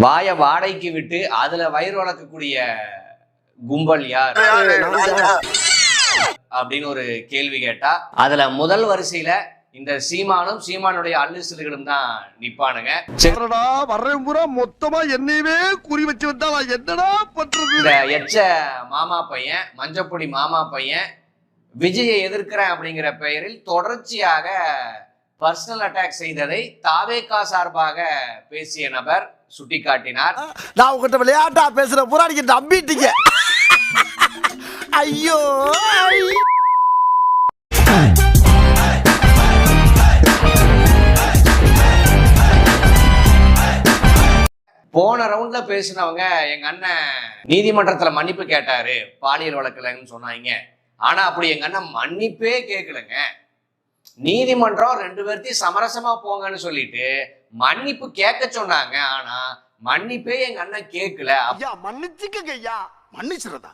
வாய வாடகைக்கு விட்டு அதுல வயிறு வளர்க்கக்கூடிய கும்பல் யார்? அப்படின்னு ஒரு கேள்வி கேட்டா அதுல முதல் வரிசையில இந்த சீமானும் சீமானுடைய அல்லுசில்களும் தான் நிப்பானுங்க. வர்றேன் பூரா மொத்தமா என்னையவே குறி வச்சு வந்தா என்னடா பண்றது? இந்த எச்ச மாமா பையன் மஞ்சப்பொடி மாமா பையன் விஜயை எதிர்க்கிறேன் அப்படிங்கிற பெயரில் தொடர்ச்சியாக பர்சனல் அட்டாக் செய்ததை தாவேகா சார்பாக பேசிய நபர் சுட்டிக்காட்டினார். நான் உங்ககிட்ட விளையாட்டா பேசுற பூரா நீங்க நம்பிட்டீங்க. ஐயோ ஐயோ. போன ரவுண்ட்ல பேசினவங்க எங்க அண்ணன் நீதிமன்றத்துல மன்னிப்பு கேட்டாரு பாலியல் வழக்குலன்னு சொன்னாங்க. ஆனா அப்படி எங்க அண்ணன் மன்னிப்பே கேட்கலங்க நீதிமன்றம் ரெண்டு பேர்த்தையும் சமரசமா போங்கன்னு சொல்லிட்டு மன்னிப்பு கேட்க சொன்னாங்க. ஆனா மன்னிப்பே எங்க அண்ணன் கேட்கல. மன்னிச்சுக்கங்க ஐயா. மன்னிச்சிடறதா?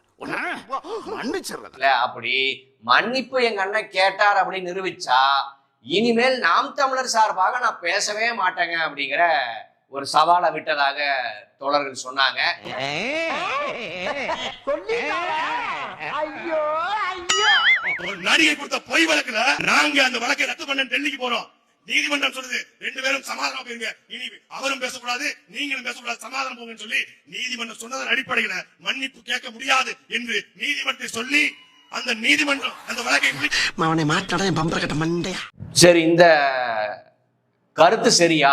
அப்ப அப்படி மன்னிப்பு எங்க அண்ணன் கேட்டார் அப்படின்னு நிரூபிச்சா இனிமேல் நாம் தமிழர் சார்பாக நான் பேசவே மாட்டேங்க அப்படிங்கிற ஒரு சவாலை விட்டதாக தோழர்கள் சொன்னாங்க. ஐயோ ஐயோ. ஒரு நடிகை கொடுத்த பொய் வழக்குல நாங்க அந்த வழக்கை ரத்து பண்ண டெல்லிக்கு போறோம். நீதிமன்றம் சொல்லுது ரெண்டு பேரும் சமாதானம் போயிருங்க. இனி அவரும் பேசக்கூடாது நீங்களும் பேசக்கூடாது சமாதானம் போங்கன்னு சொல்லி நீதிமன்றம் சொன்னதன் அடிப்படையில மன்னிப்பு கேட்க முடியாது என்று நீதிமன்றத்தை சொல்லி அந்த நீதிமன்றம் அந்த வழக்கை அவனை என் பம்பர கட்ட மண்டையா? சரி இந்த கருத்து சரியா?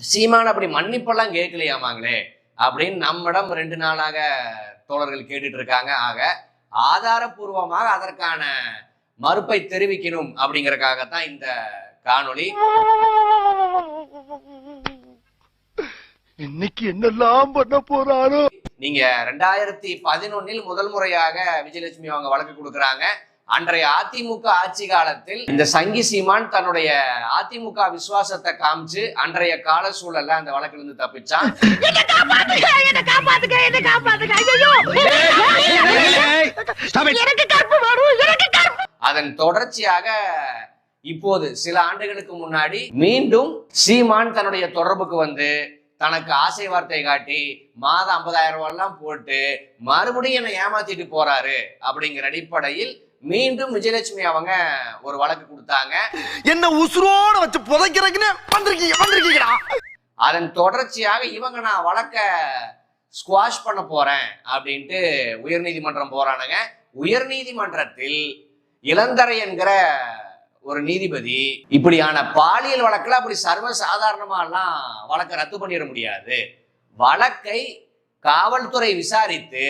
சீமான் அப்படி மன்னிப்பெல்லாம் கேட்கலையாமாங்களே அப்படின்னு நம்மிடம் ரெண்டு நாளாக தோழர்கள் கேட்டுட்டு இருக்காங்க ஆக ஆதாரபூர்வமாக அதற்கான மறுப்பை தெரிவிக்கணும் அப்படிங்கறதுக்காகத்தான் இந்த காணொளி. இன்னைக்கு என்னெல்லாம் பண்ண போறாரோ? நீங்க ரெண்டாயிரத்தி பதினொன்னில் முதல் முறையாக விஜயலட்சுமி அவங்க வழக்கு கொடுக்கறாங்க. அன்றைய அதிமுக ஆட்சி காலத்தில் இந்த சங்கி சீமான் தன்னுடைய அதிமுக விசுவாசத்தை காமிச்சு அன்றைய கால சூழல்ல அந்த வழக்குல இருந்து தப்பிச்சான். அதன் தொடர்ச்சியாக இப்போது சில ஆண்டுகளுக்கு முன்னாடி மீண்டும் சீமான் தன்னுடைய தொடர்புக்கு வந்து தனக்கு ஆசை வார்த்தை காட்டி மாதம் ஐம்பதாயிரம் ரூபாய் எல்லாம் போட்டு மறுபடியும் என்னை ஏமாத்திட்டு போறாரு அப்படிங்கிற அடிப்படையில் மீண்டும் விஜயலட்சுமி அவங்க ஒரு வழக்கு கொடுத்தாங்க. என்ன உசுரோட வச்சு புதைக்கிறதுக்குன்னு வந்திருக்கீங்க வந்திருக்கீங்கடா. அதன் தொடர்ச்சியாக இவங்க நான் வழக்க ஸ்குவாஷ் பண்ண போறேன் அப்படின்ட்டு உயர்நீதிமன்றம் போறானுங்க. உயர்நீதிமன்றத்தில் இளந்தரை என்கிற ஒரு நீதிபதி இப்படியான பாலியல் வழக்குல அப்படி சர்வ சாதாரணமாலாம் வழக்கை ரத்து பண்ணிட முடியாது. வழக்கை காவல்துறை விசாரித்து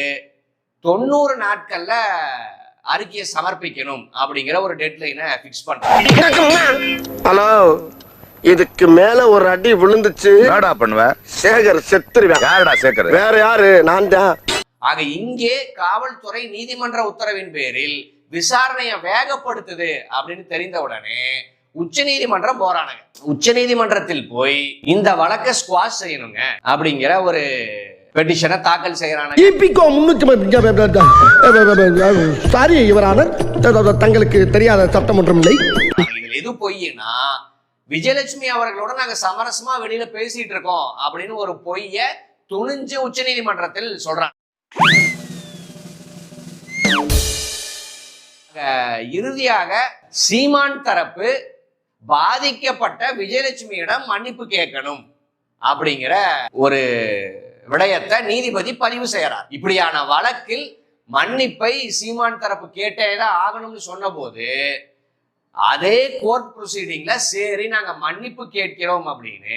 தொண்ணூறு நாட்கள்ல அறிக்கையை சமர்ப்பிக்கணும் அப்படிங்கிற ஒரு டெட்லைனை ஃபிக்ஸ் பண்றாங்க ஹலோ இதுக்கு மேல ஒரு அடி விழுந்துச்சு. என்னடா பண்ணுவ? சேகர் செத்துருவேன் யாருடா சேர்க்கறது வேற யாரு? நான் தான். ஆக இங்கே காவல்துறை நீதிமன்ற உத்தரவின் பேரில் விசாரணையை வேகப்படுத்துது அப்படின்னு தெரிந்த உடனே உச்ச நீதிமன்றம் போறானுங்க. உச்ச நீதிமன்றத்தில் போய் இந்த வழக்கை ஸ்குவாஷ் செய்யணுங்க அப்படிங்கிற ஒரு பெட்டிஷனை தாக்கல் செய்யறானுங்க இபிகோ முன்னூத்தி சாரி இவரான. தங்களுக்கு தெரியாத சட்டம் ஒன்றும் இல்லை. எது பொய்னா விஜயலட்சுமி அவர்களோட நாங்க சமரசமா வெளியில பேசிட்டு இருக்கோம் அப்படின்னு ஒரு பொய்ய துணிஞ்சு உச்ச நீதிமன்றத்தில் சொல்றாங்க. இறுதியாக சீமான் தரப்பு பாதிக்கப்பட்ட விஜயலட்சுமியிடம் மன்னிப்பு கேட்கணும் அப்படிங்கிற ஒரு விடயத்தை நீதிபதி பதிவு செய்யறார் இப்படியான வழக்கில் மன்னிப்பை சீமான் தரப்பு கேட்டேதான் ஆகணும்னு சொன்னபோது அதே கோர்ட் ப்ரொசீடிங்ல சரி நாங்க மன்னிப்பு கேட்கிறோம் அப்படின்னு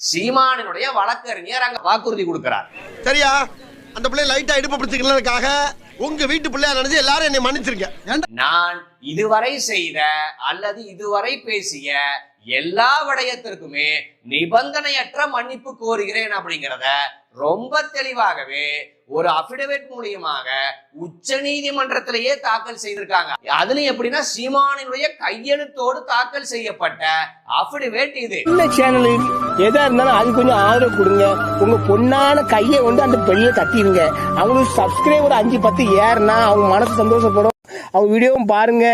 சீமானினுடைய வழக்கறிஞர் அங்க வாக்குறுதி கொடுக்கிறார். சரியா? அந்த பிள்ளை லைட்டா இடுப்பு பிடிச்சிக்கிறதுக்காக உங்க வீட்டு பிள்ளையா நினைச்சு எல்லாரும் என்னை மன்னிச்சிருங்க. நான் இதுவரை செய்த அல்லது இதுவரை பேசிய எல்லா விடயத்திற்குமே நிபந்தனையற்ற மன்னிப்பு கோருகிறேன் அப்படிங்கிறத ரொம்ப தெளிவாகவே ஒரு அபிடவிட் மூலியமாக உச்ச நீதிமன்றத்திலேயே தாக்கல் செய்திருக்காங்க. அதுலயும் எப்படின்னா சீமானினுடைய கையெழுத்தோடு தாக்கல் செய்யப்பட்ட அபிடவிட் இது. இந்த சேனல் எதா இருந்தாலும் அது கொஞ்சம் ஆதரவு கொடுங்க. உங்க பொண்ணான கையை வந்து அந்த பெண்ணில தட்டிடுங்க. அவங்களுக்கு சப்ஸ்கிரைபர் அஞ்சு பத்து ஏறுனா அவங்க மனசு சந்தோஷப்படும். அவங்க வீடியோவும் பாருங்க.